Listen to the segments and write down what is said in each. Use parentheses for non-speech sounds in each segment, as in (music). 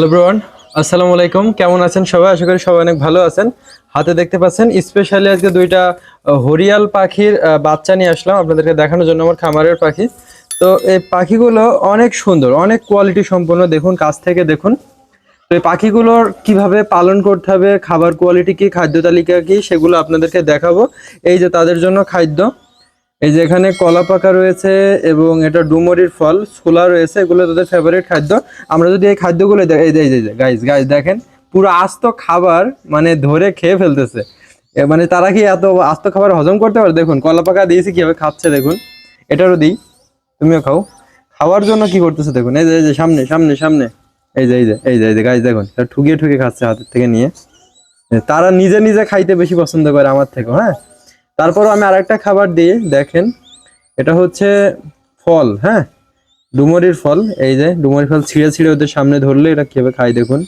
Hello ব্রোয়ান আসসালামু আলাইকুম কেমন আছেন সবাই? আশা করি সবাই অনেক ভালো আছেন। হাতে দেখতে পাচ্ছেন স্পেশালি আজকে দুইটা হরিয়াল পাখির বাচ্চা নিয়ে আসলাম আপনাদেরকে দেখানোর জন্য, আমার খামারের পাখি। তো এই পাখিগুলো অনেক সুন্দর, অনেক কোয়ালিটি সম্পন্ন। দেখুন, কাছ থেকে দেখুন। তো এই পাখিগুলোর কীভাবে পালন করতে হবে, খাবার কোয়ালিটি কি, খাদ্য তালিকা কি, সেগুলো আপনাদেরকে দেখাবো। এই যে তাদের জন্য খাদ্য। এই যে এখানে কলা পাকা রয়েছে এবং এটা ডুমরির ফল, ছোলা রয়েছে, এগুলো তাদের ফেভারিট খাদ্য। আমরা যদি এই খাদ্যগুলো এই গাইজ গাইজ দেখেন, পুরো আস্ত খাবার মানে ধরে খেয়ে ফেলতেছে। মানে তারা কি এত আস্ত খাবার হজম করতে পারে? দেখুন, কলা পাকা দিয়েছি, কীভাবে খাচ্ছে, দেখুন। এটারও দিই, তুমিও খাও। খাওয়ার জন্য কি করতেছে, দেখুন, এই যে এই যে, সামনে সামনে সামনে। এই যে এই যে এই যে এই যে গাইজ দেখুন ঠুকিয়ে ঠুকিয়ে খাচ্ছে হাতের থেকে নিয়ে। তারা নিজে নিজে খাইতে বেশি পছন্দ করে আমার থেকে হ্যাঁ? তারপর আমি আরেকটা খাবার দিই, দেখেন। এটা হচ্ছে ফল হ্যাঁ? ডুমরির ফল, এই যে ডুমরির ফল ছিঁড়ে ছিঁড়ে ওদের সামনে ধরলে এটা কীভাবে খাই দেখুন।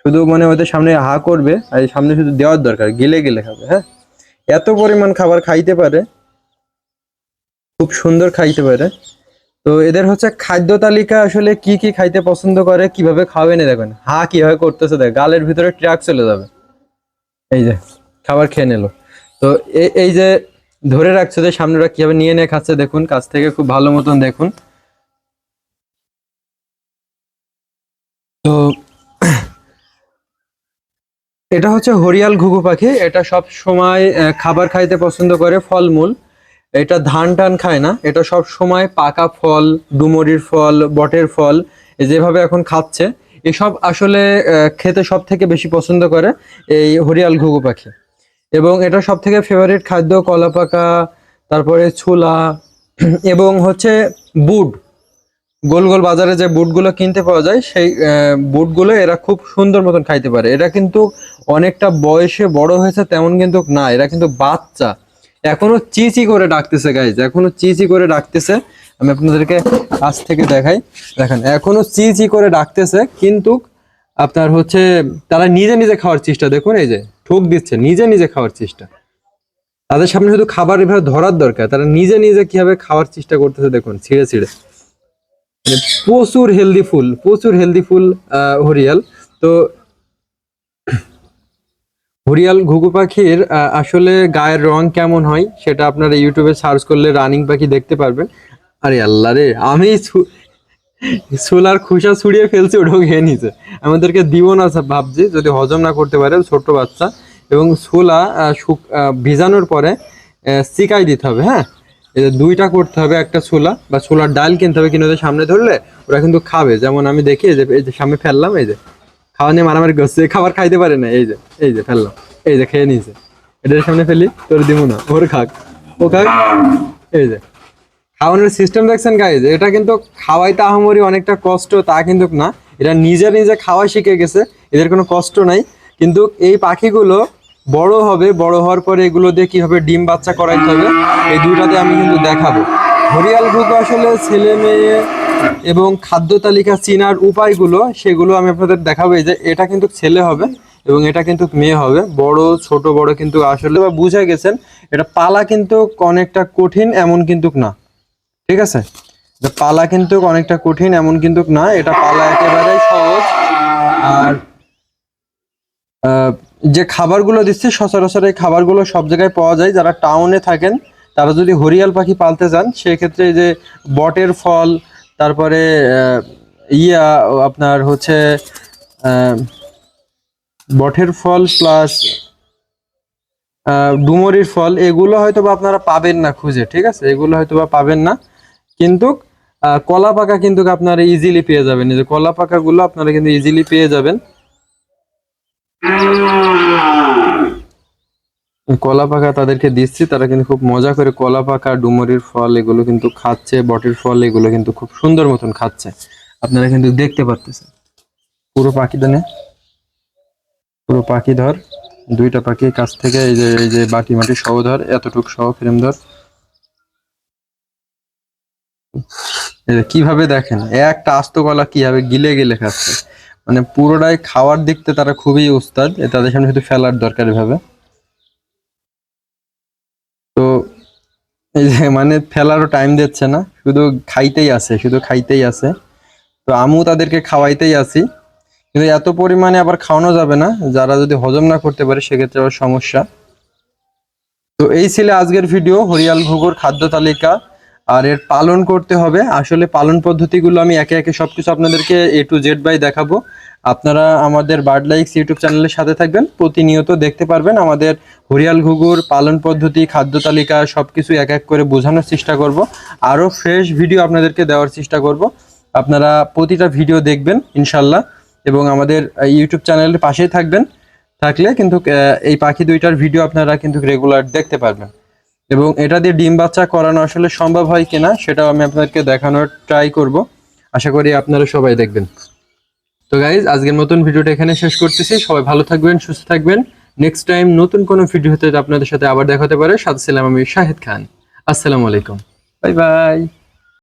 শুধু মানে ওদের সামনে হা করবে, আর সামনে শুধু দেওয়ার দরকার, গেলে গেলে খাবে হ্যাঁ? এত পরিমাণ খাবার খাইতে পারে, খুব সুন্দর খাইতে পারে। তো এদের হচ্ছে খাদ্য তালিকা আসলে কি কি খাইতে পছন্দ করে, কীভাবে খাবেন দেখেন, হা কীভাবে করতেছে, দেখ, গালের ভিতরে ট্রাক চলে যাবে। এই যে, খাবার খেয়ে নিল। তো এই যে ধরে রাখছে যে সামনে ওরা কীভাবে নিয়ে নিয়ে খাচ্ছে, দেখুন, কাছ থেকে খুব ভালো মতন দেখুন। তো এটা হচ্ছে হরিয়াল ঘুঘু পাখি। এটা সব সময় খাবার খাইতে পছন্দ করে ফলমূল। এটা ধান টান খায় না। এটা সব সময় পাকা ফল, ডুমরির ফল, বটের ফল যেভাবে এখন খাচ্ছে, এসব আসলে খেতে সব থেকে বেশি পছন্দ করে এই হরিয়াল ঘুঘু পাখি। এবং এটা সব থেকে ফেভারিট খাদ্য কলা পাকা তারপরে ছোলা, (clears throat) এবং হচ্ছে বুট। গোল গোল বাজারে যে বুটগুলো কিনতে পাওয়া যায়, সেই বুটগুলো এরা খুব সুন্দর মতন খাইতে পারে। এরা কিন্তু অনেকটা বয়সে বড় হয়েছে, তেমন কিন্তু না। এরা কিন্তু বাচ্চা। এখনও চিচি করে ডাকতেছে গাইজ এখনও চিচি করে ডাকতেছে। আমি আপনাদেরকে কাছ থেকে দেখাই। দেখেন, এখনও চিচি করে ডাকতেছে, কিন্তু আপনার হচ্ছে, তারা নিজে নিজে খাওয়ার চেষ্টা। দেখুন, এই যে ঠোক দিচ্ছে, নিজে নিজে খাওয়ার চেষ্টা। তাদের সামনে শুধু খাবার এভাবে ধরার দরকার, তারা নিজে নিজে কীভাবে খাওয়ার চেষ্টা করতেছে দেখুন, ছিঁড়ে ছিঁড়ে। মানে প্রচুর হেলদি ফুল, প্রচুর হেলদি ফুল হরিয়াল। তো হরিয়াল ঘুঘু পাখির আসলে গায়ের রং কেমন হয় সেটা আপনারা ইউটিউবে সার্চ করলে রানিং পাখি দেখতে পারবেন। আরে আল্লাহ রে, আমি সোলার খুসা ছুড়িয়ে ফেলছে, ওটাও খেয়ে নিছে। আমাদেরকে দিব না ভাবছি, যদি হজম না করতে পারে, ছোট্ট বাচ্চা। এবং ছোলা শুক- ভিজানোর পরে চিকাই দিতে হবে হ্যাঁ? দুইটা করতে হবে, একটা ছোলা বা ছোলার ডাল কিনতে হবে কিনে সামনে ধরলে, ওরা কিন্তু খাবে। যেমন আমি দেখি, এই যে এই যে সামনে ফেললাম, এই যে। খাওয়া নিয়ে মারামারি করছে খাবার খাইতে পারে না, এই যে এই যে ফেললাম, এই যে খেয়ে নিয়েছে এটার সামনে ফেলি, তোর দিব না, ওর খাক, ও খাক, এই যে। খাওয়ানোর সিস্টেম দেখছেন গাইজ এটা কিন্তু খাওয়াইতে আহামরি অনেকটা কষ্ট, তা কিন্তু না। এটা নিজে নিজে খাওয়া শিখে গেছে, এদের কোনো কষ্ট নাই। কিন্তু এই পাখিগুলো বড় হবে, বড় হওয়ার পরে এগুলো দিয়ে কীভাবে ডিম বাচ্চা করাইতে হবে, এই দুইটাতে আমি কিন্তু দেখাবো। হরিয়াল গ্রুপ আসলে ছেলে মেয়ে এবং খাদ্য তালিকা চিনার উপায়গুলো, সেগুলো আমি আপনাদের দেখাবো। এই যে এটা কিন্তু ছেলে হবে এবং এটা কিন্তু মেয়ে হবে। বড়, ছোট, বড় কিন্তু আসলে বা বুঝে গেছেন, এটা পালা কিন্তু অনেকটা কঠিন, এমন কিন্তু না। ঠিক আছে? এটা পালা কিন্তু অনেকটা কঠিন, এমন কিন্তু না, এটা পালা একেবারেই সহজ। আর যে খাবারগুলো দিচ্ছে, সচরাচর এই খাবারগুলো সব জায়গায় পাওয়া যায়। যারা টাউনে থাকেন, তারা যদি হরিয়াল পাখি পালতে চান সেক্ষেত্রে যে বটের ফল, তারপরে ইয়া, আপনার হচ্ছে বটের ফল প্লাস ডুমরির ফল, এগুলো হয়তো বা আপনারা পাবেন না খুঁজে, ঠিক আছে? এগুলো হয়তো বা পাবেন না। কিন্তু কলা পাকা কিন্তু আপনারা ইজিলি পেয়ে যাবেন। এই যে কলা পাকা গুলো আপনারা কিন্তু ইজিলি পেয়ে যাবেন। কলা পাকা তাদেরকে দিচ্ছি, তারা কিন্তু খুব মজা করে কলা পাকা, ডুমরির ফল এগুলো কিন্তু খাচ্ছে, বটের ফল এগুলো কিন্তু খুব সুন্দর মতন খাচ্ছে। আপনারা কিন্তু দেখতে পারতেছেন। পুরো পাখি দানে, পুরো পাখি ধর, দুইটা পাখি কাছ থেকে এই যে এই যে বাটি মাটি সহ ধর, এতটুক সহ ফ্রেম ধর কীভাবে দেখেন একটা আস্ত কলা কীভাবে গিলে গিলে খাচ্ছে। মানে পুরোটাই খাওয়ার দিকতে তারা খুবই উস্তাদ তাদের সামনে শুধু ফেলার দরকার এভাবে। তো এই যে মানে ফেলারও টাইম দিচ্ছে না, শুধু খাইতেই আছে, শুধু খাইতেই আছে। তো আমু তাদেরকে খাওয়াইতেই আছি। কিন্তু এত পরিমাণে আবার খাওয়ানো যাবে না, যারা যদি হজম না করতে পারে সেক্ষেত্রে আবার সমস্যা। তো এই ছিল আজকের ভিডিও হরিয়াল ঘুঘুর খাদ্য তালিকা। আর এর পালন করতে হবে। আসলে পালন পদ্ধতিগুলো আমি একে একে সবকিছু আপনাদেরকে এ টু জেড বাই দেখাবো। আপনারা আমাদের বার্ড লাইক্স ইউটিউব চ্যানেলের সাথে থাকবেন। প্রতিনিয়ত দেখতে পারবেন আমাদের হরিয়াল ঘুঘুর, পালন পদ্ধতি, খাদ্য তালিকা সব কিছু এক এক করে বোঝানোর চেষ্টা করব। আরও ফ্রেশ ভিডিও আপনাদেরকে দেওয়ার চেষ্টা করব। আপনারা প্রতিটা ভিডিও দেখবেন, ইনশাল্লাহ। এবং আমাদের ইউটিউব চ্যানেলের পাশেই থাকবেন। থাকলে কিন্তু এই পাখি দুইটার ভিডিও আপনারা কিন্তু রেগুলার দেখতে পারবেন। এবং এটা দিয়ে ডিম বাচ্চা করানো আসলে সম্ভব হয় কিনা সেটাও আমি আপনাদেরকে দেখানোর ট্রাই করব। আশা করি আপনারা সবাই দেখবেন। তো গাইজ আজকের মতন ভিডিওটা এখানে শেষ করতেছি। সবাই ভালো থাকবেন, সুস্থ থাকবেন। নেক্সট টাইম নতুন কোনো ভিডিও হতে আপনাদের সাথে আবার দেখাতে পারে। সাথে ছিলাম আমি শাহিদ খান। আসসালামু আলাইকুম। Bye bye